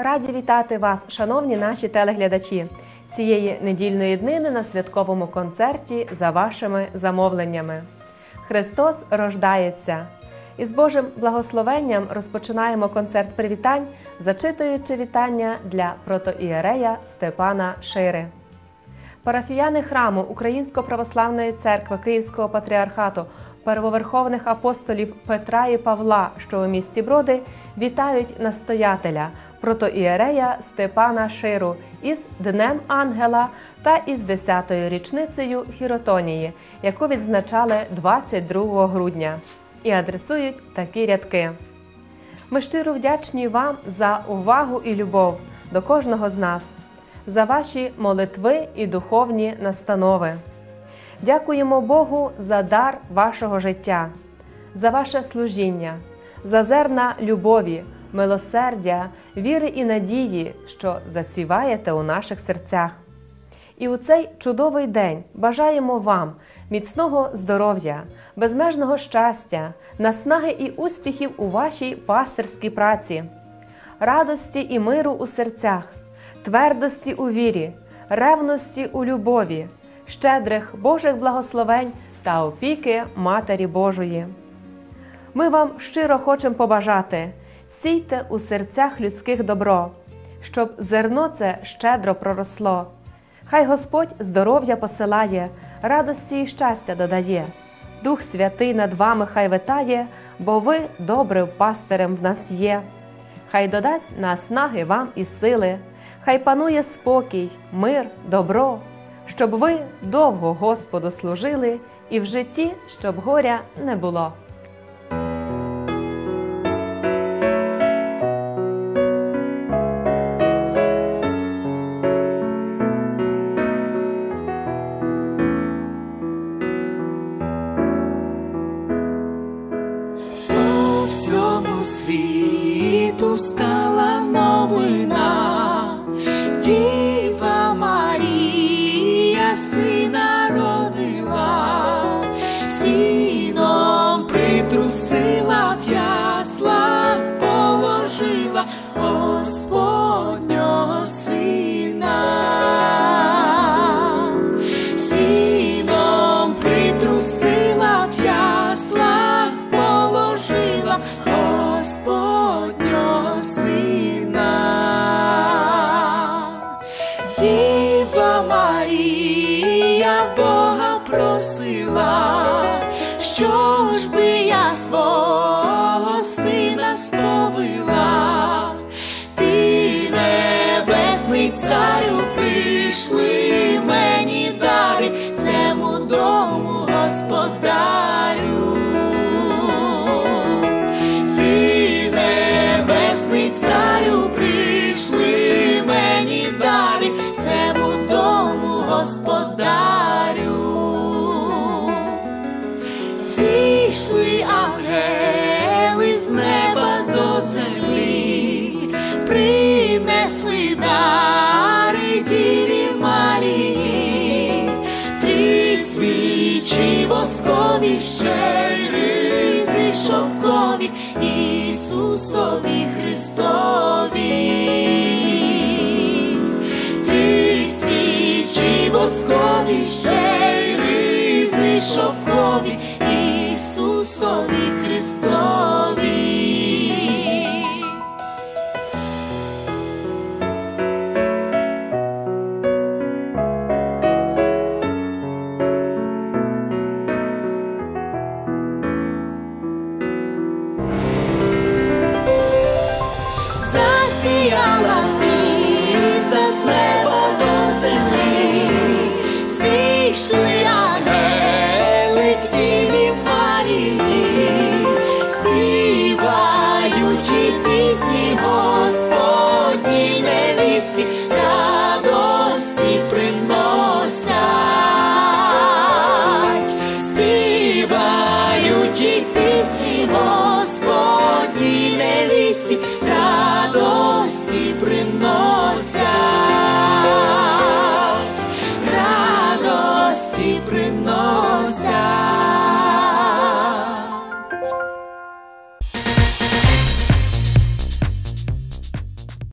Раді вітати вас, шановні наші телеглядачі, цієї недільної днини на святковому концерті за вашими замовленнями. Христос рождається! І з Божим благословенням розпочинаємо концерт привітань, зачитуючи вітання для протоієрея Степана Шири. Парафіяни храму Української православної церкви Київського патріархату первоверховних апостолів Петра і Павла, що у місті Броди, вітають настоятеля протоієрея Степана Ширу із Днем Ангела та із 10-ю річницею Хіротонії, яку відзначали 22 грудня, і адресують такі рядки. Ми щиро вдячні вам за увагу і любов до кожного з нас, за ваші молитви і духовні настанови. Дякуємо Богу за дар вашого життя, за ваше служіння, за зерна любові, милосердя, віри і надії, що засіваєте у наших серцях. І у цей чудовий день бажаємо вам міцного здоров'я, безмежного щастя, наснаги і успіхів у вашій пастирській праці, радості і миру у серцях, твердості у вірі, ревності у любові, щедрих Божих благословень та опіки Матері Божої. Ми вам щиро хочемо побажати сійте у серцях людських добро, щоб зерно це щедро проросло. Хай Господь здоров'я посилає, радості і щастя додає. Дух Святий над вами хай витає, бо ви добрим пастирем в нас є. Хай додасть наснаги вам і сили, хай панує спокій, мир, добро, щоб ви довго Господу служили, і в житті, щоб горя не було. Світу стала новина, царю прийшли мені дари, ще й ризи шовкові, Ісусові Христові. Три свічі воскові, ще й ризи шовкові, Ісусові Христові. Засіяла звізда з неба до землі, зійшли